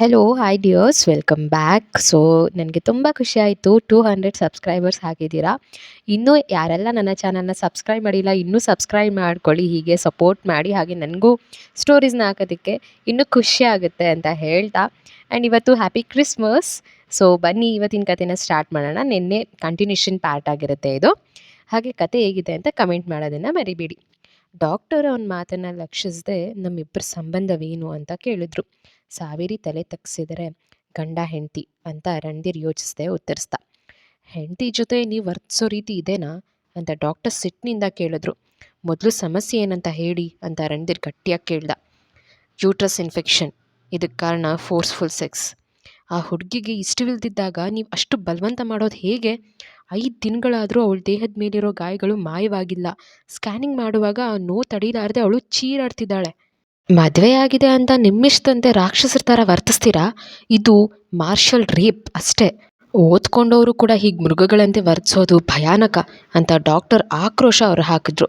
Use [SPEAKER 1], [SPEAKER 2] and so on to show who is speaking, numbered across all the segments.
[SPEAKER 1] Hello hi dears welcome back so ನನಗೆ ತುಂಬ ಖುಷಿ ಆಯಿತು. ಟೂ ಹಂಡ್ರೆಡ್ ಸಬ್ಸ್ಕ್ರೈಬರ್ಸ್ ಆಗಿದ್ದೀರಾ ಇನ್ನೂ ಯಾರೆಲ್ಲ ನನ್ನ ಚಾನಲ್ನ ಸಬ್ಸ್ಕ್ರೈಬ್ ಮಾಡಿಲ್ಲ, ಇನ್ನೂ ಸಬ್ಸ್ಕ್ರೈಬ್ ಮಾಡ್ಕೊಳ್ಳಿ, ಹೀಗೆ ಸಪೋರ್ಟ್ ಮಾಡಿ, ಹಾಗೆ ನನಗೂ ಸ್ಟೋರೀಸ್ನ ಹಾಕೋದಕ್ಕೆ ಇನ್ನೂ ಖುಷಿ ಆಗುತ್ತೆ ಅಂತ ಹೇಳ್ತಾ. ಆ್ಯಂಡ್ ಇವತ್ತು ಹ್ಯಾಪಿ ಕ್ರಿಸ್ಮಸ್ ಸೊ ಬನ್ನಿ, ಇವತ್ತಿನ ಕಥೆನ ಸ್ಟಾರ್ಟ್ ಮಾಡೋಣ. ನಿನ್ನೆ ಕಂಟಿನ್ಯೂಷನ್ ಪಾರ್ಟ್ ಆಗಿರುತ್ತೆ ಇದು. ಹಾಗೆ ಕತೆ ಹೇಗಿದೆ ಅಂತ ಕಮೆಂಟ್ ಮಾಡೋದನ್ನು ಮರಿಬೇಡಿ. ಡಾಕ್ಟರ್ ಅವನ ಮಾತನ್ನು ಲಕ್ಷಿಸದೆ ನಮ್ಮಿಬ್ಬರ ಸಂಬಂಧವೇನು ಅಂತ ಕೇಳಿದ್ರು. ಸಾವಿರಿ ತಲೆ ತಗ್ಸಿದರೆ ಗಂಡ, ಹೆಂಡತಿ ಅಂತ ರಣಧೀರ್ ಯೋಚಿಸ್ದೆ ಉತ್ತರಿಸ್ದ. ಹೆಂಡತಿ ಜೊತೆ ನೀವು ವರ್ತಿಸೋ ರೀತಿ ಇದೇನಾ? ಅಂತ ಡಾಕ್ಟರ್ ಸಿಟ್ಟಿನಿಂದ ಕೇಳಿದ್ರು. ಮೊದಲು ಸಮಸ್ಯೆ ಏನಂತ ಹೇಳಿ ಅಂತ ರಣಧೀರ್ ಗಟ್ಟಿಯಾಗಿ ಕೇಳ್ದ. Uterus infection. ಇದಕ್ಕೆ ಕಾರಣ ಫೋರ್ಸ್ಫುಲ್ ಸೆಕ್ಸ್. ಆ ಹುಡುಗಿಗೆ ಇಷ್ಟವಿಲ್ದಿದ್ದಾಗ ನೀವು ಅಷ್ಟು ಬಲವಂತ ಮಾಡೋದು ಹೇಗೆ? ಐದು ದಿನಗಳಾದರೂ ಅವಳ ದೇಹದ ಮೇಲಿರೋ ಗಾಯಗಳು ಮಾಯವಾಗಿಲ್ಲ. ಸ್ಕ್ಯಾನಿಂಗ್ ಮಾಡುವಾಗ ಆ ನೋವು ತಡೀಲಾರದೆ ಅವಳು ಚೀರಾಡ್ತಿದ್ದಾಳೆ. ಮದುವೆ ಆಗಿದೆ ಅಂತ ನಿಮ್ಮಿಷ್ಟಂತೆ ರಾಕ್ಷಸರ ಥರ ವರ್ತಿಸ್ತೀರಾ? ಇದು ಮಾರ್ಷಲ್ ರೇಪ್ ಅಷ್ಟೇ. ಓದ್ಕೊಂಡವರು ಕೂಡ ಹೀಗೆ ಮೃಗಗಳಂತೆ ವರ್ತಿಸೋದು ಭಯಾನಕ ಅಂತ ಡಾಕ್ಟರ್ ಆಕ್ರೋಶ ಅವ್ರು ಹಾಕಿದ್ರು.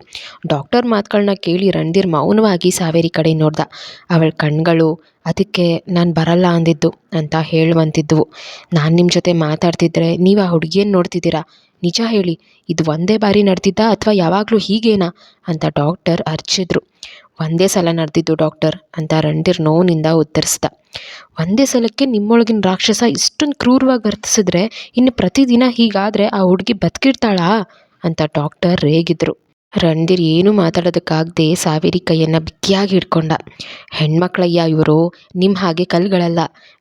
[SPEAKER 1] ಡಾಕ್ಟರ್ ಮಾತುಗಳನ್ನ ಕೇಳಿ ರಣಧೀರ್ ಮೌನವಾಗಿ ಸಾವೇರಿ ಕಡೆ ನೋಡ್ದ. ಅವಳ ಕಣ್ಗಳು, ಅದಕ್ಕೆ ನಾನು ಬರಲ್ಲ ಅಂದಿದ್ದು ಅಂತ ಹೇಳುವಂತಿದ್ದವು ನಾನು ನಿಮ್ಮ ಜೊತೆ ಮಾತಾಡ್ತಿದ್ರೆ ನೀವು ಆ ಹುಡುಗಿಯನ್ನು ನೋಡ್ತಿದ್ದೀರಾ? ನಿಜ ಹೇಳಿ, ಇದು ಒಂದೇ ಬಾರಿ ನಡೆದಿದ್ದ ಅಥವಾ ಯಾವಾಗಲೂ ಹೀಗೇನಾ? ಅಂತ ಡಾಕ್ಟರ್ ಅರ್ಚಿದ್ರು. ಒಂದೇ ಸಲ ನಡೆದಿದ್ದು ಡಾಕ್ಟರ್ ಅಂತ ರಣಧೀರ್ ನೋವಿನಿಂದ ಉತ್ತರಿಸಿದ. ಒಂದೇ ಸಲಕ್ಕೆ ನಿಮ್ಮೊಳಗಿನ ರಾಕ್ಷಸ ಇಷ್ಟೊಂದು ಕ್ರೂರವಾಗಿ ವರ್ತಿಸಿದ್ರೆ ಇನ್ನು ಪ್ರತಿದಿನ ಹೀಗಾದರೆ ಆ ಹುಡುಗಿ ಬದುಕಿರ್ತಾಳಾ? ಅಂತ ಡಾಕ್ಟರ್ ರೇಗಿದ್ರು. ರಣಧೀರ್ ಏನೂ ಮಾತಾಡೋದಕ್ಕಾಗದೆ ಸಾವಿರಿ ಕೈಯನ್ನು ಬಿಕ್ಕಿಯಾಗಿ ಹಿಡ್ಕೊಂಡ. ಹೆಣ್ಮಕ್ಳಯ್ಯ ಇವರು ನಿಮ್ಮ ಹಾಗೆ ಕಲ್ಗಳಲ್ಲ.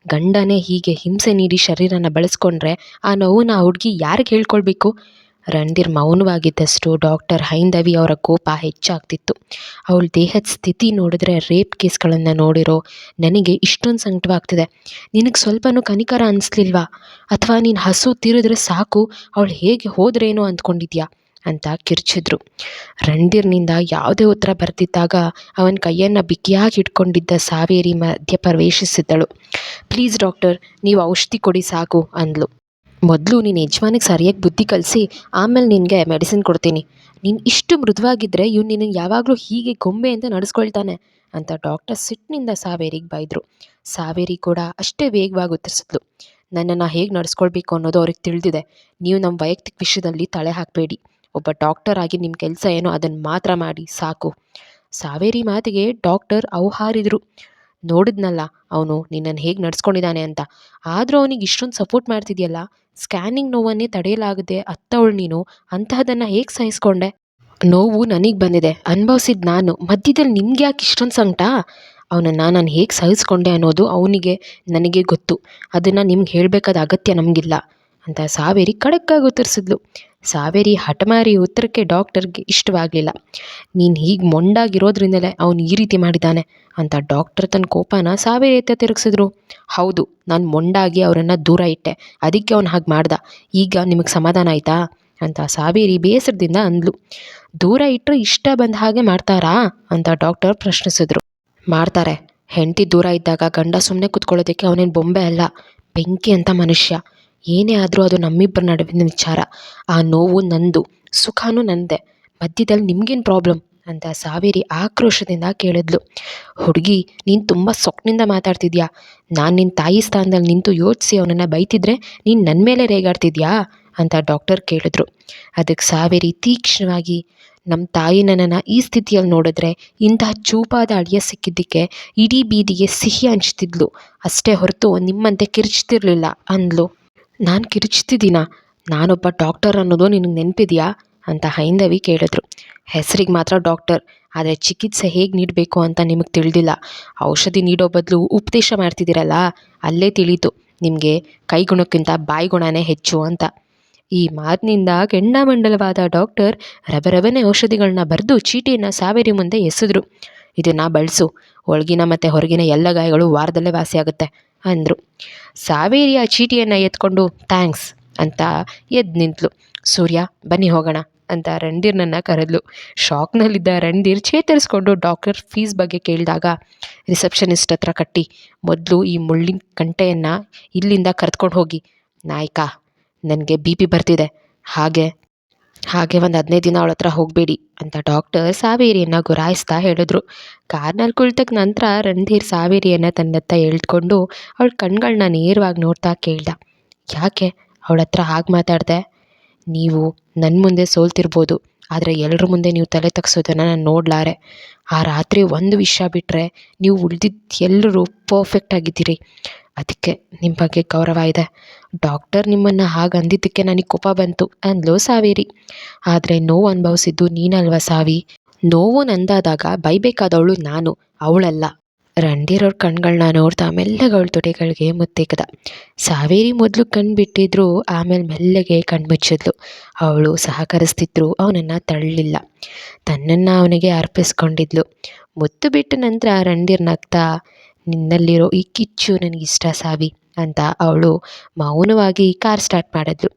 [SPEAKER 1] ಗಂಡನೇ ಹೀಗೆ ಹಿಂಸೆ ನೀಡಿ ಶರೀರನ ಬಳಸ್ಕೊಂಡ್ರೆ ಆ ನೋವನ್ನ ಆ ಹುಡುಗಿ ಯಾರಿಗೆ ಹೇಳ್ಕೊಳ್ಬೇಕು? ರಣಧೀರ್ ಮೌನವಾಗಿದ್ದಷ್ಟು ಡಾಕ್ಟರ್ ಹೈಂದವಿ ಅವರ ಕೋಪ ಹೆಚ್ಚಾಗ್ತಿತ್ತು. ಅವಳ ದೇಹದ ಸ್ಥಿತಿ ನೋಡಿದ್ರೆ ರೇಪ್ ಕೇಸ್ಗಳನ್ನು ನೋಡಿರೋ ನನಗೆ ಇಷ್ಟೊಂದು ಸಂಕಟವಾಗ್ತಿದೆ. ನಿನಗೆ ಸ್ವಲ್ಪನೂ ಕನಿಕರ ಅನಿಸ್ಲಿಲ್ವಾ? ಅಥವಾ ನೀನು ಹಸು ತೀರಿದ್ರೆ ಸಾಕು? ಅವಳು ಹೇಗೆ ಹೋದ್ರೇನೋ ಅಂದ್ಕೊಂಡಿದ್ಯಾ? ಅಂತ ಕಿರ್ಚಿದ್ರು. ರಣಧೀರ್ನಿಂದ ಯಾವುದೇ ಉತ್ತರ ಬರ್ತಿದ್ದಾಗ ಅವನ ಕೈಯನ್ನು ಬಿಗಿಯಾಗಿ ಇಟ್ಕೊಂಡಿದ್ದ ಸಾವೇರಿ ಮಧ್ಯ ಪ್ರವೇಶಿಸಿದ್ದಳು ಪ್ಲೀಸ್ ಡಾಕ್ಟರ್, ನೀವು ಔಷಧಿ ಕೊಡಿ ಸಾಕು, ಅಂದ್ಲು. ಮೊದಲು ನೀನು ಯಜಮಾನಿಗೆ ಸರಿಯಾಗಿ ಬುದ್ಧಿ ಕಲಿಸಿ, ಆಮೇಲೆ ನಿನಗೆ ಮೆಡಿಸಿನ್ ಕೊಡ್ತೀನಿ. ನೀನು ಇಷ್ಟು ಮೃದುವಾಗಿದ್ದರೆ ಇವ್ನು ನಿನ್ನ ಯಾವಾಗಲೂ ಹೀಗೆ ಗೊಂಬೆ ಅಂತ ನಡೆಸ್ಕೊಳ್ತಾನೆ ಅಂತ ಡಾಕ್ಟರ್ ಸಿಟ್ಟಿನಿಂದ ಸಾವೇರಿಗೆ ಬೈದರು ಸಾವೇರಿ ಕೂಡ ಅಷ್ಟೇ ವೇಗವಾಗಿ ಉತ್ತರಿಸಿದ್ಲು. ನನ್ನನ್ನು ಹೇಗೆ ನಡೆಸ್ಕೊಳ್ಬೇಕು ಅನ್ನೋದು ಅವ್ರಿಗೆ ತಿಳಿದಿದೆ. ನೀವು ನಮ್ಮ ವೈಯಕ್ತಿಕ ವಿಷಯದಲ್ಲಿ ತಲೆ ಹಾಕಬೇಡಿ. ಒಬ್ಬ ಡಾಕ್ಟರ್ ಆಗಿ ನಿಮ್ಮ ಕೆಲಸ ಏನೋ ಅದನ್ನು ಮಾತ್ರ ಮಾಡಿ, ಸಾಕು. ಸಾವೇರಿ ಮಾತಿಗೆ ಡಾಕ್ಟರ್ ಔಹಾರಿದ್ರು ನೋಡಿದ್ನಲ್ಲ, ಅವನು ನಿನ್ನನ್ನು ಹೇಗೆ ನಡೆಸ್ಕೊಂಡಿದ್ದಾನೆ ಅಂತ. ಆದರೂ ಅವನಿಗೆ ಇಷ್ಟೊಂದು ಸಪೋರ್ಟ್ ಮಾಡ್ತಿದ್ಯಲ್ಲ ಸ್ಕ್ಯಾನಿಂಗ್ ನೋವನ್ನೇ ತಡೆಯಲಾಗದೆ ಅತ್ತವಳು ನೀನು, ಅಂತಹದನ್ನು ಹೇಗೆ ಸಹಿಸ್ಕೊಂಡೆ? ನೋವು ನನಗೆ ಬಂದಿದೆ. ಅನುಭವಿಸಿದ ನಾನು. ಮಧ್ಯದಲ್ಲಿ ನಿಮ್ಗೆ ಯಾಕೆ ಇಷ್ಟೊಂದು ಸಂಕಟ? ಅವನನ್ನು ನಾನು ಹೇಗೆ ಸಹಿಸ್ಕೊಂಡೆ ಅನ್ನೋದು ಅವನಿಗೆ, ನನಗೆ ಗೊತ್ತು. ಅದನ್ನು ನಿಮ್ಗೆ ಹೇಳಬೇಕಾದ ಅಗತ್ಯ ನಮಗಿಲ್ಲ ಅಂತ ಸಾವೇರಿ ಖಡಕ್ಕಾಗಿ ಉತ್ತರಿಸಿದ್ಲು. ಸಾವೇರಿ ಹಠಮಾರಿ ಉತ್ತರಕ್ಕೆ ಡಾಕ್ಟರ್ಗೆ ಇಷ್ಟವಾಗಲಿಲ್ಲ. ನೀನು ಹೀಗೆ ಮೊಂಡಾಗಿರೋದ್ರಿಂದಲೇ ಅವನು ಈ ರೀತಿ ಮಾಡಿದ್ದಾನೆ ಅಂತ ಡಾಕ್ಟರ್ ತನ್ನ ಕೋಪನ ಸಾವೇರಿ ಎತ್ತ ತಿರುಗಿಸಿದ್ರು. ಹೌದು, ನಾನು ಮೊಂಡಾಗಿ ಅವರನ್ನು ದೂರ ಇಟ್ಟೆ. ಅದಕ್ಕೆ ಅವನು ಹಾಗೆ ಮಾಡ್ದ. ಈಗ ನಿಮಗೆ ಸಮಾಧಾನ ಆಯಿತಾ? ಅಂತ ಸಾವೇರಿ ಬೇಸರದಿಂದ ಅಂದ್ಲು. ದೂರ ಇಟ್ಟರೆ ಇಷ್ಟ ಬಂದ ಹಾಗೆ ಮಾಡ್ತಾರಾ? ಅಂತ ಡಾಕ್ಟರ್ ಪ್ರಶ್ನಿಸಿದ್ರು. ಮಾಡ್ತಾರೆ. ಹೆಂಡತಿ ದೂರ ಇದ್ದಾಗ ಗಂಡ ಸುಮ್ಮನೆ ಕೂತ್ಕೊಳ್ಳೋದಕ್ಕೆ ಅವನೇನು ಬೊಂಬೆ ಅಲ್ಲ. ಬೆಂಕಿ ಅಂತ ಮನುಷ್ಯ. ಏನೇ ಆದರೂ ಅದು ನಮ್ಮಿಬ್ಬರ ನಡುವಿನ ವಿಚಾರ. ಆ ನೋವು ನಂದು, ಸುಖನೂ ನಂದೆ. ಮಧ್ಯದಲ್ಲಿ ನಿಮ್ಗೇನು ಪ್ರಾಬ್ಲಮ್ ಅಂತ ಸಾವೇರಿ ಆಕ್ರೋಶದಿಂದ ಕೇಳಿದ್ಲು. ಹುಡುಗಿ, ನೀನು ತುಂಬ ಸೊಕ್ಕಿನಿಂದ ಮಾತಾಡ್ತಿದ್ಯಾ? ನಾನು ನಿನ್ನ ತಾಯಿ ಸ್ಥಾನದಲ್ಲಿ ನಿಂತು ಯೋಚಿಸಿ ಅವನನ್ನು ಬೈತಿದ್ರೆ ನೀನು ನನ್ನ ಮೇಲೆ ರೇಗಾಡ್ತಿದ್ಯಾ? ಅಂತ ಡಾಕ್ಟರ್ ಕೇಳಿದ್ರು. ಅದಕ್ಕೆ ಸಾವೇರಿ ತೀಕ್ಷ್ಣವಾಗಿ ನಮ್ಮ ತಾಯಿ ನನ್ನನ್ನು ಈ ಸ್ಥಿತಿಯಲ್ಲಿ ನೋಡಿದ್ರೆ ಇಂತಹ ಚೂಪಾದ ಅಳಿಯ ಸಿಕ್ಕಿದ್ದಕ್ಕೆ ಇಡೀ ಬೀದಿಗೆ ಸಿಹಿ ಹಂಚ್ತಿದ್ಲು. ಅಷ್ಟೇ ಹೊರತು ನಿಮ್ಮಂತೆ ಕಿರ್ಚ್ತಿರ್ಲಿಲ್ಲ, ಅಂದ್ಲು. ನಾನು ಕಿರ್ಚ್ತಿದ್ದೀನ ನಾನೊಬ್ಬ ಡಾಕ್ಟರ್ ಅನ್ನೋದು ನಿನಗೆ ನೆನಪಿದೆಯಾ? ಅಂತ ಹೈಂದವಿ ಕೇಳಿದ್ರು. ಹೆಸರಿಗೆ ಮಾತ್ರ ಡಾಕ್ಟರ್, ಆದರೆ ಚಿಕಿತ್ಸೆ ಹೇಗೆ ನೀಡಬೇಕು ಅಂತ ನಿಮಗೆ ತಿಳಿದಿಲ್ಲ. ಔಷಧಿ ನೀಡೋ ಬದಲು ಉಪದೇಶ ಮಾಡ್ತಿದ್ದೀರಲ್ಲ, ಅಲ್ಲೇ ತಿಳಿತು. ನಿಮಗೆ ಕೈಗುಣಕ್ಕಿಂತ ಬಾಯಿಗುಣನೇ ಹೆಚ್ಚು ಅಂತ. ಈ ಮಾತಿನಿಂದ ಕೆಂಡಾಮಂಡಲವಾದ ಡಾಕ್ಟರ್ ರಬರಬನೆ ಔಷಧಿಗಳನ್ನ ಬರೆದು ಚೀಟಿಯನ್ನು ಸಾವೇರಿ ಮುಂದೆ ಎಸೆದ್ರು. ಇದನ್ನು ಬಳಸು. ಒಳಗಿನ ಮತ್ತು ಹೊರಗಿನ ಎಲ್ಲ ಗಾಯಗಳು ವಾರದಲ್ಲೇ ವಾಸಿಯಾಗುತ್ತೆ. ಅಂದರು. ಸಾವೇರಿ ಆ ಚೀಟಿಯನ್ನು ಎತ್ಕೊಂಡು ಥ್ಯಾಂಕ್ಸ್ ಅಂತ ಎದ್ದು ನಿಂತಲು. ಸೂರ್ಯ, ಬನ್ನಿ ಹೋಗೋಣ ಅಂತ ರಣಧೀರ್ನನ್ನು ಕರೆದ್ಲು. ಶಾಕ್ನಲ್ಲಿದ್ದ ರಣಧೀರ್ ಚೇತರಿಸ್ಕೊಂಡು ಡಾಕ್ಟರ್ ಫೀಸ್ ಬಗ್ಗೆ ಕೇಳಿದಾಗ, ರಿಸೆಪ್ಷನಿಸ್ಟ್ ಹತ್ರ ಕಟ್ಟಿ, ಮೊದಲು ಈ ಮುಳ್ಳಿನ ಕಂಟೆಯನ್ನು ಇಲ್ಲಿಂದ ಕರೆದ್ಕೊಂಡು ಹೋಗಿ. ನಾಯಕ, ನನಗೆ ಬಿ ಪಿ ಬರ್ತಿದೆ. ಹಾಗೆ ಹಾಗೆ ಒಂದು ಹದಿನೈದು ದಿನ ಅವಳ ಹತ್ರ ಹೋಗಬೇಡಿ ಅಂತ ಡಾಕ್ಟರ್ ಸಾವೇರಿಯನ್ನು ಗುರಾಯಿಸ್ತಾ ಹೇಳಿದ್ರು. ಕಾರ್ನಲ್ಲಿ ಕುಳಿತಕ್ಕ ನಂತರ ರಣಧೀರ್ ಸಾವೇರಿಯನ್ನು ತನ್ನತ್ತ ಎಳ್ಕೊಂಡು ಅವಳ ಕಣ್ಗಳನ್ನ ನೇರವಾಗಿ ನೋಡ್ತಾ ಕೇಳ್ದ. ಯಾಕೆ? ಅವಳ ಹತ್ರ ಹಾಗೆ ಮಾತಾಡಿದೆ? ನೀವು ನನ್ನ ಮುಂದೆ ಸೋಲ್ತಿರ್ಬೋದು, ಆದರೆ ಎಲ್ಲರ ಮುಂದೆ ನೀವು ತಲೆ ತಗ್ಸೋದನ್ನು ನಾನು ನೋಡ್ಲಾರೆ. ಆ ರಾತ್ರಿ ಒಂದು ವಿಷಯ ಬಿಟ್ಟರೆ ನೀವು ಉಳ್ದಿದ್ದು ಎಲ್ಲರೂ ಪರ್ಫೆಕ್ಟ್ ಆಗಿದ್ದೀರಿ. ಅದಕ್ಕೆ ನಿಮ್ಮ ಬಗ್ಗೆ ಗೌರವ ಇದೆ. ಡಾಕ್ಟರ್ ನಿಮ್ಮನ್ನು ಹಾಗೆ ಅಂದಿದ್ದಕ್ಕೆ ನನಗೆ ಕೋಪ ಬಂತು ಅಂದ್ಲೋ ಸಾವೇರಿ. ಆದರೆ ನೋವು ಅನುಭವಿಸಿದ್ದು ನೀನಲ್ವ ಸಾವಿ? ನೋವು ನಂದಾದಾಗ ಬೈಬೇಕಾದವಳು ನಾನು, ಅವಳಲ್ಲ. ರಂಡಿರೋರ್ ಕಣ್ಗಳನ್ನ ನೋಡ್ತಾ ಮೆಲ್ಲಗವಳ ತೊಡೆಗಳಿಗೆ ಮುತ್ತಿಕ್ಕದ ಸಾವೇರಿ ಮೊದಲು ಕಣ್ಣು ಬಿಟ್ಟಿದ್ರು, ಆಮೇಲೆ ಮೆಲ್ಲಗೆ ಕಣ್ಣು ಮುಚ್ಚಿದ್ಲು. ಅವಳು ಸಹಕರಿಸ್ತಿದ್ರು, ಅವನನ್ನು ತಳ್ಳಿಲ್ಲ. ತನ್ನನ್ನು ಅವನಿಗೆ ಅರ್ಪಿಸ್ಕೊಂಡಿದ್ಲು. ಮುತ್ತು ಬಿಟ್ಟ ನಂತರ ರಣಧೀರ್ ನಗ್ತಾ ನಿನ್ನಲ್ಲಿರೋ ಈ ಕಿಚ್ಚು ನನಗಿಷ್ಟ ಸಾವಿ ಅಂತ ಅವಳು ಮೌನವಾಗಿ ಕಾರ್ ಸ್ಟಾರ್ಟ್ ಮಾಡಿದ್ಲು.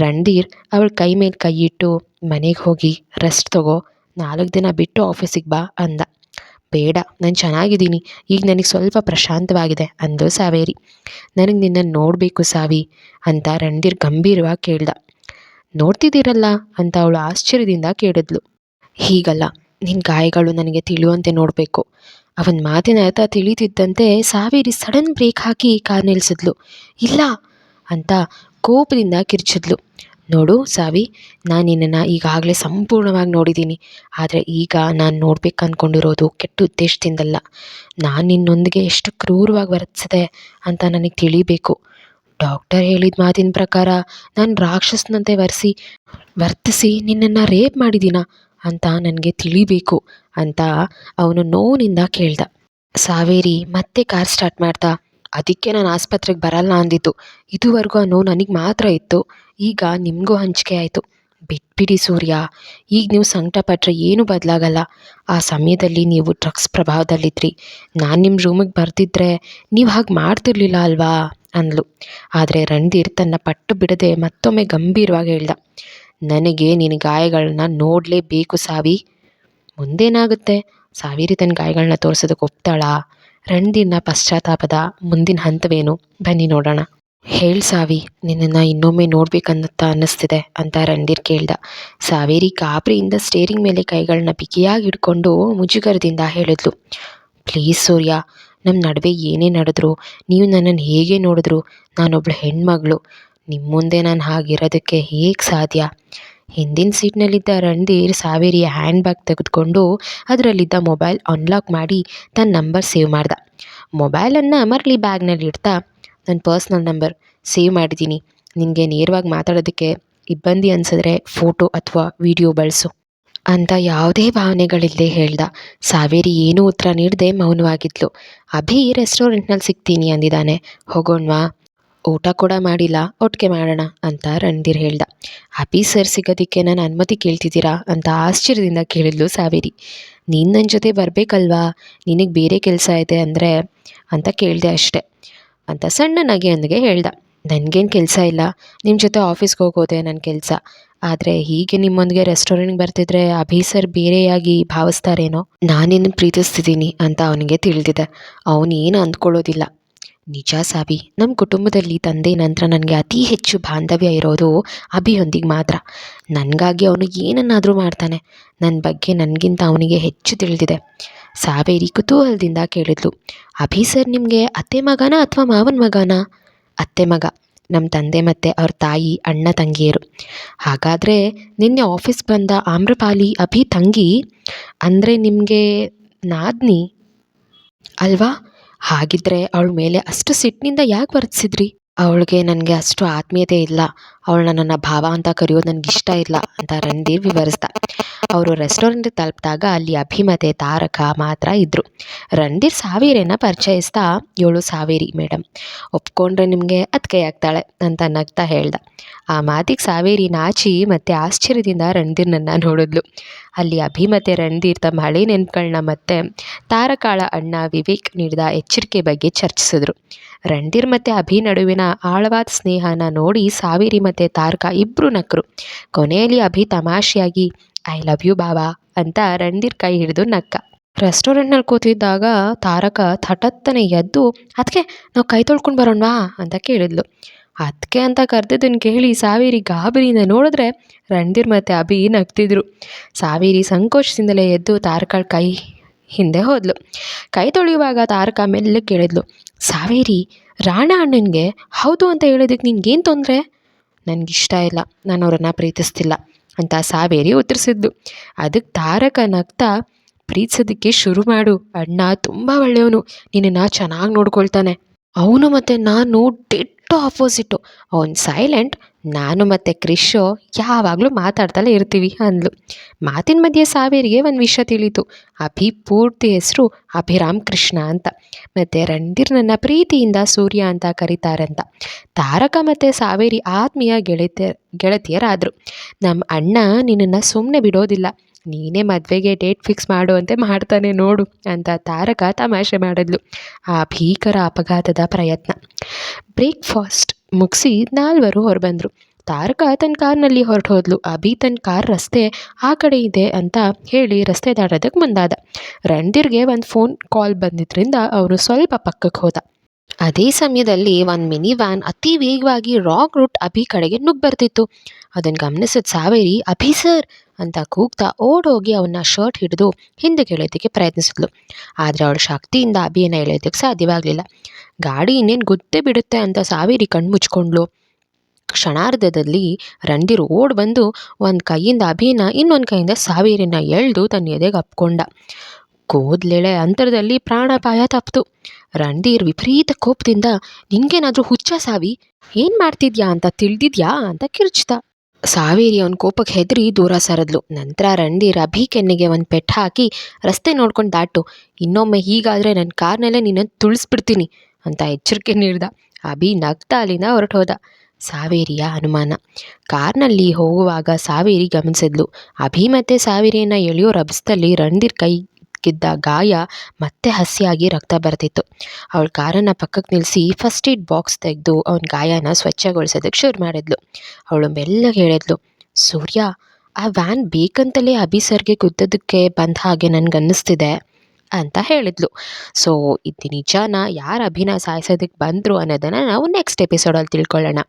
[SPEAKER 1] ರಣಧೀರ್ ಅವಳ ಕೈ ಮೇಲೆ ಕೈ ಇಟ್ಟು, ಮನೆಗೆ ಹೋಗಿ ರೆಸ್ಟ್ ತಗೋ, ನಾಲ್ಕು ದಿನ ಬಿಟ್ಟು ಆಫೀಸಿಗೆ ಬಾ ಅಂದ. ಬೇಡ, ನಾನು ಚೆನ್ನಾಗಿದ್ದೀನಿ, ಈಗ ನನಗೆ ಸ್ವಲ್ಪ ಪ್ರಶಾಂತವಾಗಿದೆ ಅಂದು ಸಾವೇರಿ. ನನಗೆ ನಿನ್ನನ್ನು ನೋಡಬೇಕು ಸಾವಿ ಅಂತ ರಣಧೀರ್ ಗಂಭೀರವಾಗಿ ಕೇಳ್ದ. ನೋಡ್ತಿದ್ದೀರಲ್ಲ ಅಂತ ಅವಳು ಆಶ್ಚರ್ಯದಿಂದ ಕೇಳಿದ್ಲು. ಹೀಗಲ್ಲ ನಿನ್ನ ಗಾಯಗಳು ನನಗೆ ತಿಳಿಯುವಂತೆ ನೋಡಬೇಕು. ಅವನ ಮಾತಿನ ಅರ್ಥ ತಿಳಿತಿದ್ದಂತೆ ಸಾವೇರಿ ಸಡನ್ ಬ್ರೇಕ್ ಹಾಕಿ ಕಾರ್ ನಿಲ್ಲಿಸಿದ್ಲು ಇಲ್ಲ ಅಂತ ಕೋಪದಿಂದ ಕಿರ್ಚಿದ್ಲು. ನೋಡು ಸಾವಿ ನಾನು ನಿನ್ನನ್ನು ಈಗಾಗಲೇ ಸಂಪೂರ್ಣವಾಗಿ ನೋಡಿದ್ದೀನಿ. ಆದರೆ ಈಗ ನಾನು ನೋಡ್ಬೇಕು ಅಂದ್ಕೊಂಡಿರೋದು ಕೆಟ್ಟ ಉದ್ದೇಶದಿಂದಲ್ಲ. ನಾನು ನಿನ್ನೊಂದಿಗೆ ಎಷ್ಟು ಕ್ರೂರವಾಗಿ ವರ್ತಿಸಿದೆ ಅಂತ ನನಗೆ ತಿಳಿಬೇಕು. ಡಾಕ್ಟರ್ ಹೇಳಿದ ಮಾತಿನ ಪ್ರಕಾರ, ನಾನು ರಾಕ್ಷಸನಂತೆ ವರ್ಸಿ, ವರ್ತಿಸಿ ನಿನ್ನನ್ನು ರೇಪ್ ಮಾಡಿದ್ದೀನ? ಅಂತ ನನಗೆ ತಿಳಿಬೇಕು ಅಂತ ಅವನು ನೋವಿನಿಂದ ಕೇಳ್ದ. ಸಾವೇರಿ, ಮತ್ತೆ ಕಾರ್ ಸ್ಟಾರ್ಟ್ ಮಾಡ್ತಾ? ಅದಕ್ಕೆ ನಾನು ಆಸ್ಪತ್ರೆಗೆ ಬರಲ್ಲ ಅಂದಿದ್ದು. ಇದುವರೆಗೂ ಆ ನನಗೆ ಮಾತ್ರ ಇತ್ತು. ಈಗ ನಿಮಗೂ ಹಂಚಿಕೆ ಆಯಿತು. ಬಿಟ್ಬಿಡಿ ಸೂರ್ಯ. ಈಗ ನೀವು ಸಂಕಟಪಟ್ಟರೆ ಏನೂ ಬದಲಾಗಲ್ಲ. ಆ ಸಮಯದಲ್ಲಿ ನೀವು ಡ್ರಗ್ಸ್ ಪ್ರಭಾವದಲ್ಲಿದ್ರಿ. ನಾನು ನಿಮ್ಮ ರೂಮಿಗೆ ಬರ್ತಿದ್ರೆ ನೀವು ಹಾಗೆ ಮಾಡ್ತಿರ್ಲಿಲ್ಲ ಅಲ್ವಾ? ಅಂದ್ಲು. ಆದರೆ ರಣಧೀರ್ ತನ್ನ ಪಟ್ಟು ಬಿಡದೆ ಮತ್ತೊಮ್ಮೆ ಗಂಭೀರವಾಗಿ ಹೇಳ್ದ. ನನಗೆ ನಿನ್ನ ಗಾಯಗಳನ್ನ ನೋಡಲೇಬೇಕು ಸಾವಿ. ಮುಂದೇನಾಗುತ್ತೆ? ಸಾವಿರಿ ತನ್ನ ಗಾಯಗಳನ್ನ ತೋರಿಸೋದಕ್ಕೆ ಒಪ್ತಾಳಾ. ರಣಧೀರ್ನ ಪಶ್ಚಾತ್ತಾಪದ ಮುಂದಿನ ಹಂತವೇನು? ಬನ್ನಿ ನೋಡೋಣ. ಹೇಳ್ ಸಾವಿ, ನಿನ್ನನ್ನು ಇನ್ನೊಮ್ಮೆ ನೋಡ್ಬೇಕನ್ನತ್ತ ಅನ್ನಿಸ್ತಿದೆ ಅಂತ ರಣಧೀರ್ ಕೇಳ್ದ. ಸಾವೇರಿ ಗಾಬರಿಯಿಂದ ಸ್ಟೇರಿಂಗ್ ಮೇಲೆ ಕೈಗಳನ್ನ ಬಿಗಿಯಾಗಿ ಹಿಡ್ಕೊಂಡು ಮುಜುಗರದಿಂದ ಹೇಳಿದ್ಲು. ಪ್ಲೀಸ್ ಸೂರ್ಯ ನಮ್ಮ ನಡುವೆ ಏನೇ ನಡೆದ್ರು, ನೀವು ನನ್ನನ್ನು ಹೇಗೆ ನೋಡಿದ್ರು? ನಾನೊಬ್ಳು ಹೆಣ್ಮಗಳು. ನಿಮ್ಮ ಮುಂದೆ ನಾನು ಹಾಗಿರೋದಕ್ಕೆ ಹೇಗೆ ಸಾಧ್ಯ? ಹಿಂದಿನ ಸೀಟ್ನಲ್ಲಿದ್ದ ರಣಧೀರ್ ಸಾವೇರಿಯ ಹ್ಯಾಂಡ್ ಬ್ಯಾಗ್ ತೆಗೆದುಕೊಂಡು ಅದರಲ್ಲಿದ್ದ ಮೊಬೈಲ್ ಅನ್ಲಾಕ್ ಮಾಡಿ ತನ್ನ ನಂಬರ್ ಸೇವ್ ಮಾಡ್ದ. ಮೊಬೈಲನ್ನು ಮರಳಿ ಬ್ಯಾಗ್ನಲ್ಲಿ ಇಡ್ತಾ ನನ್ನ ಪರ್ಸ್ನಲ್ ನಂಬರ್ ಸೇವ್ ಮಾಡಿದ್ದೀನಿ ನಿನಗೆ ನೇರವಾಗಿ ಮಾತಾಡೋದಕ್ಕೆ ಇಬ್ಬಂದಿ ಅನಿಸಿದ್ರೆ ಫೋಟೋ ಅಥವಾ ವಿಡಿಯೋ ಬಳಸು ಅಂತ ಯಾವುದೇ ಭಾವನೆಗಳಿಲ್ಲದೆ ಹೇಳ್ದ. ಸಾವೇರಿ ಏನೂ ಉತ್ತರ ನೀಡದೆ ಮೌನವಾಗಿದ್ಲು. ಅಭಿ ರೆಸ್ಟೋರೆಂಟ್ನಲ್ಲಿ ಸಿಗ್ತೀನಿ ಅಂದಿದ್ದಾನೆ. ಹೋಗೋಣವಾ? ಊಟ ಕೂಡ ಮಾಡಿಲ್ಲ, ಒಟ್ಟಿಗೆ ಮಾಡೋಣ ಅಂತ ರಣಧೀರ್ ಹೇಳ್ದ. ಅಭಿ ಸರ್ ಸಿಗೋದಕ್ಕೆ ನಾನು ಅನುಮತಿ ಕೇಳ್ತಿದ್ದೀರಾ? ಅಂತ ಆಶ್ಚರ್ಯದಿಂದ ಕೇಳಿದ್ಲು ಸಾವೇರಿ. ನೀನು ನನ್ನ ಜೊತೆ ಬರಬೇಕಲ್ವಾ? ನಿನಗೆ ಬೇರೆ ಕೆಲಸ ಇದೆ ಅಂದರೆ? ಅಂತ ಕೇಳಿದೆ ಅಷ್ಟೆ. ಅಂತ ಸಣ್ಣನಾಗಿ ನಗೆಯೊಂದಿಗೆ ಹೇಳ್ದ. ನನಗೇನು ಕೆಲಸ ಇಲ್ಲ. ನಿಮ್ಮ ಜೊತೆ ಆಫೀಸ್ಗೆ ಹೋಗೋದೆ ನನ್ನ ಕೆಲಸ. ಆದರೆ ಹೀಗೆ ನಿಮ್ಮೊಂದಿಗೆ ರೆಸ್ಟೋರೆಂಟ್ಗೆ ಬರ್ತಿದ್ರೆ ಅಭಿ ಸರ್ ಬೇರೆಯಾಗಿ ಭಾವಿಸ್ತಾರೇನೋ? ನಾನೇನು ಪ್ರೀತಿಸ್ತಿದ್ದೀನಿ, ಅಂತ ಅವನಿಗೆ ತಿಳಿದಿದೆ. ಅವನು ಏನು ಅಂದ್ಕೊಳ್ಳೋದಿಲ್ಲ. ನಿಜ ಸಾಬಿ ನಮ್ಮ ಕುಟುಂಬದಲ್ಲಿ ತಂದೆ ನಂತರ ನನಗೆ ಅತಿ ಹೆಚ್ಚು ಬಾಂಧವ್ಯ ಇರೋದು ಅಭಿಯೊಂದಿಗೆ ಮಾತ್ರ. ನನಗಾಗಿ ಅವನು ಏನನ್ನಾದರೂ ಮಾಡ್ತಾನೆ. ನನ್ನ ಬಗ್ಗೆ ನನಗಿಂತ ಅವನಿಗೆ ಹೆಚ್ಚು ತಿಳಿದಿದೆ. ಸಾವೇರಿ ಕುತೂಹಲದಿಂದ ಕೇಳಿದ್ಲು. ಅಭಿ ಸರ್ ನಿಮಗೆ ಅತ್ತೆ ಮಗನ ಅಥವಾ ಮಾವನ ಮಗನ? ಅತ್ತೆ ಮಗ. ನಮ್ಮ ತಂದೆ ಮತ್ತು ಅವ್ರ ತಾಯಿ, ಅಣ್ಣ, ತಂಗಿಯರು. ಹಾಗಾದರೆ ನಿನ್ನೆ ಆಫೀಸ್ ಬಂದ ಆಮ್ರಪಾಲಿ ಅಭಿ ತಂಗಿ ಅಂದರೆ ನಿಮಗೆ ನಾದ್ನಿ? ಅಲ್ವಾ? ಹಾಗಿದ್ರೆ ಅವಳ ಮೇಲೆ ಅಷ್ಟು ಸಿಟ್ಟಿನಿಂದ ಯಾಕೆ ವರ್ತಿಸಿದ್ರಿ? ಅವಳಿಗೆ ನನಗೆ ಅಷ್ಟು ಆತ್ಮೀಯತೆ ಇಲ್ಲ. ಅವಳನ್ನ ನನ್ನ ಭಾವ ಅಂತ ಕರೆಯೋದು ನನಗೆ ಇಷ್ಟ ಇಲ್ಲ ಅಂತ ರಣಧೀರ್ ವಿವರಿಸ್ದ. ಅವರು ರೆಸ್ಟೋರೆಂಟ್ ತಲುಪಿದಾಗ ಅಲ್ಲಿ ಅಭಿಮತೆ, ತಾರಕ ಮಾತ್ರ ಇದ್ದರು ರಣಧೀರ್ ಸಾವಿರೇನ ಪರಿಚಯಿಸ್ತಾ ಏಳು ಸಾವೇರಿ ಮೇಡಮ್ ಒಪ್ಕೊಂಡ್ರೆ ನಿಮಗೆ ಅದಕ್ಕೆ ಆಗ್ತಾಳೆ ಅಂತ ನಗ್ತಾ ಹೇಳ್ದ. ಆ ಮಾತಿಗೆ ಸಾವೇರಿ ನಾಚಿ ಮತ್ತು ಆಶ್ಚರ್ಯದಿಂದ ರಣಧೀರ್ನನ್ನು ನೋಡಿದ್ಲು. ಅಲ್ಲಿ ಅಭಿಮತೆ, ರಣಧೀರ್ ತಮ್ಮ ಹಳೆ ನೆನಪುಗಳನ್ನ ಮತ್ತೆ ತಾರಕಾಳ ಅಣ್ಣ ವಿವೇಕ್ ನೀಡಿದ ಎಚ್ಚರಿಕೆ ಬಗ್ಗೆ ಚರ್ಚಿಸಿದ್ರು. ರಣಧೀರ್ ಮತ್ತು ಅಭಿ ನಡುವಿನ ಆಳವಾದ ಸ್ನೇಹನ ನೋಡಿ ಸಾವೇರಿ ಮತ್ತು ತಾರಕ ಇಬ್ಬರು ನಕ್ಕರು ಕೊನೆಯಲ್ಲಿ ಅಭಿ ತಮಾಷೆಯಾಗಿ, ಐ ಲವ್ ಯು ಬಾಬಾ ಅಂತ ರಣಧೀರ್ ಕೈ ಹಿಡಿದು ನಕ್ಕ. ರೆಸ್ಟೋರೆಂಟ್ನಲ್ಲಿ ಕೂತಿದ್ದಾಗ ತಾರಕ ಥಟತ್ತನೆ ಎದ್ದು ಅದಕ್ಕೆ ನಾವು ಕೈ ತೊಳ್ಕೊಂಡು ಬರೋಣವಾ? ಅಂತ ಕೇಳಿದ್ಲು. ಅದಕ್ಕೆ ಅಂತ ಕರೆದಿದ್ದನ್ನು ಕೇಳಿ ಸಾವೇರಿ ಗಾಬರಿಯಿಂದ ನೋಡಿದ್ರೆ ರಣಧೀರ್ ಮತ್ತು ಅಭಿ ನಗ್ತಿದ್ರು. ಸಾವೇರಿ ಸಂಕೋಚದಿಂದಲೇ ಎದ್ದು ತಾರಕಳ ಕೈ ಹಿಂದೆ ಹೋದ್ಲು. ಕೈ ತೊಳೆಯುವಾಗ ತಾರಕ ಮೆಲ್ಲ ಕೇಳಿದ್ಲು, ಸಾವೇರಿ, ರಾಣ ಅಣ್ಣನಿಗೆ ಹೌದು ಅಂತ ಹೇಳೋದಕ್ಕೆ ನಿನ್ಗೇನು ತೊಂದರೆ? ನನಗಿಷ್ಟ ಇಲ್ಲ, ನಾನು ಅವರನ್ನು ಪ್ರೀತಿಸ್ತಿಲ್ಲ ಅಂತ ಸಾವೇರಿ ಉತ್ತರಿಸಿದ್ದು. ಅದಕ್ಕೆ ತಾರಕ ನಗ್ತಾ, ಪ್ರೀತಿಸೋದಕ್ಕೆ ಶುರು ಮಾಡು, ಅಣ್ಣ ತುಂಬ ಒಳ್ಳೆಯವನು, ನಿನ್ನನ್ನು ಚೆನ್ನಾಗಿ ನೋಡ್ಕೊಳ್ತಾನೆ. ಅವನು ಮತ್ತು ನಾನು ಡಿಟ್ಟು ಆಪೋಸಿಟ್ಟು ಅವನು ಸೈಲೆಂಟ್ ನಾನು ಮತ್ತು ಕ್ರಿಶು ಯಾವಾಗಲೂ ಮಾತಾಡ್ತಲೇ ಇರ್ತೀವಿ ಅಂದ್ಲು. ಮಾತಿನ ಮಧ್ಯೆ ಸಾವೇರಿಗೆ ಒಂದು ವಿಷಯ ತಿಳಿತು. ಅಭಿ ಪೂರ್ತಿ ಹೆಸರು ಅಭಿರಾಮ್ ಕೃಷ್ಣ ಅಂತ. ಮತ್ತು ರಣಧೀರ್ ನನ್ನ ಪ್ರೀತಿಯಿಂದ ಸೂರ್ಯ ಅಂತ ಕರೀತಾರಂತ. ತಾರಕ ಮತ್ತು ಸಾವೇರಿ ಆತ್ಮೀಯ ಗೆಳತಿಯ ಗೆಳತಿಯರಾದರು. ನಮ್ಮ ಅಣ್ಣ ನಿನ್ನನ್ನು ಸುಮ್ಮನೆ ಬಿಡೋದಿಲ್ಲ. ನೀನೇ ಮದುವೆಗೆ ಡೇಟ್ ಫಿಕ್ಸ್ ಮಾಡುವಂತೆ ಮಾಡ್ತಾನೆ ನೋಡು ಅಂತ ತಾರಕ ತಮಾಷೆ ಮಾಡಿದ್ಲು. ಆ ಭೀಕರ ಅಪಘಾತದ ಪ್ರಯತ್ನ. ಬ್ರೇಕ್ಫಾಸ್ಟ್. ಮುಗಿಸಿ ನಾಲ್ವರು ಹೊರಬಂದರು. ತಾರಕ ತನ್ನ ಕಾರ್ನಲ್ಲಿ ಹೊರಟು ಹೋದ್ಲು. ಅಭಿ ತನ್ನ ಕಾರ್ ರಸ್ತೆ ಆ ಕಡೆ ಇದೆ ಅಂತ ಹೇಳಿ ರಸ್ತೆ ದಾಟೋದಕ್ಕೆ ಮುಂದಾದ. ರಣಧೀರ್ಗೆ ಒಂದು ಫೋನ್ ಕಾಲ್ ಬಂದಿದ್ದರಿಂದ ಅವರು ಸ್ವಲ್ಪ ಪಕ್ಕಕ್ಕೆ ಹೋದ. ಅದೇ ಸಮಯದಲ್ಲಿ ಒಂದು ಮಿನಿ ವ್ಯಾನ್ ಅತಿ ವೇಗವಾಗಿ ರಾಕ್ ರೂಟ್ ಅಭಿ ಕಡೆಗೆ ನುಗ್ಗಿ ಬರ್ತಿತ್ತು. ಅದನ್ನು ಗಮನಿಸಿದ ಸಾವೇರಿ, ಅಭಿ ಸರ್ ಅಂತ ಕೂಗ್ತಾ ಓಡೋಗಿ ಅವನ ಶರ್ಟ್ ಹಿಡಿದು ಹಿಂದಕ್ಕೆ ಎಳೆಯೋದಕ್ಕೆ ಪ್ರಯತ್ನಿಸಿದ್ಲು. ಆದರೆ ಅವಳ ಶಕ್ತಿಯಿಂದ ಅಭಿಯನ್ನು ಎಳೆಯೋದಕ್ಕೆ ಸಾಧ್ಯವಾಗಲಿಲ್ಲ. ಗಾಡಿ ಇನ್ನೇನು ಗೊತ್ತೇ ಬಿಡುತ್ತೆ ಅಂತ ಸಾವಿರಿ ಕಣ್ಣು ಮುಚ್ಕೊಂಡ್ಲು ಕ್ಷಣಾರ್ಧದಲ್ಲಿ ರಣಧೀರ್ ಓಡ್ ಬಂದು ಒಂದು ಕೈಯಿಂದ ಅಭಿನ ಇನ್ನೊಂದು ಕೈಯಿಂದ ಸಾವಿರಿನ ಎಳೆದು ತನ್ನ ಎದೆಗೆ ಅಪ್ಕೊಂಡ ಕೂದಲೆಳೆ ಅಂತರದಲ್ಲಿ ಪ್ರಾಣಾಪಾಯ ತಪ್ಪಿತು ರಣಧೀರ್ ವಿಪರೀತ ಕೋಪದಿಂದ, ನಿನಗೇನಾದರೂ ಹುಚ್ಚ ಸಾವಿ? ಏನು ಮಾಡ್ತಿದ್ಯಾ ಅಂತ ತಿಳಿದಿದ್ಯಾ? ಅಂತ ಕಿರ್ಚ್ದ ಸಾವೇರಿ ಅವನ ಕೋಪಕ್ಕೆ ಹೆದರಿ ದೂರ ಸರದ್ಲು. ನಂತರ ರಣಧೀರ್ ಅಭಿ ಕೆನ್ನೆಗೆ ಒಂದು ಪೆಟ್ಟು ಹಾಕಿ, ರಸ್ತೆ ನೋಡ್ಕೊಂಡು ದಾಟು. ಇನ್ನೊಮ್ಮೆ ಹೀಗಾದರೆ ನನ್ನ ಕಾರ್ನಲ್ಲೇ ನಿನ್ನನ್ನು ತುಳಿಸ್ಬಿಡ್ತೀನಿ ಅಂತ ಎಚ್ಚರಿಕೆ ನೀಡ್ದ. ಅಭಿ ನಗ್ತಾ ಅಲ್ಲಿಂದ ಹೊರಟು ಹೋದ ಸಾವೇರಿಯ ಅನುಮಾನ. ಕಾರ್ನಲ್ಲಿ ಹೋಗುವಾಗ ಸಾವೇರಿ ಗಮನಿಸಿದ್ಲು. ಅಭಿ ಮತ್ತು ಸಾವೇರಿಯನ್ನು ಎಳೆಯೋ ರಭಸದಲ್ಲಿ ರಣಧೀರ್ ಕೈಗಿದ್ದ ಗಾಯ ಮತ್ತೆ ಹಸಿಯಾಗಿ ರಕ್ತ ಬರ್ತಿತ್ತು. ಅವಳು ಕಾರನ್ನು ಪಕ್ಕಕ್ಕೆ ನಿಲ್ಲಿಸಿ ಫಸ್ಟ್ ಏಡ್ ಬಾಕ್ಸ್ ತೆಗೆದು ಅವನ ಗಾಯನ ಸ್ವಚ್ಛಗೊಳಿಸೋದಕ್ಕೆ ಶುರು ಮಾಡಿದ್ಲು. ಅವಳು ಮೆಲ್ಲಗೆ ಹೇಳಿದ್ಲು, ಸೂರ್ಯ, ಆ ವ್ಯಾನ್ ಬೇಕಂತಲೇ ಅಭಿ ಸರ್ಗೆ ಗುದ್ದೋದಕ್ಕೆ ಬಂದ ಹಾಗೆ ನನಗನ್ನಿಸ್ತಿದೆ ಅಂತ ಹೇಳಿದ್ಲು. ಸೊ ಇದು ನಿಜಾನ ಯಾರು ಅಭಿನಯ ಸಾಯಿಸೋದಕ್ಕೆ ಬಂದರು ಅನ್ನೋದನ್ನು ನಾವು ನೆಕ್ಸ್ಟ್ ಎಪಿಸೋಡಲ್ಲಿ ತಿಳ್ಕೊಳ್ಳೋಣ.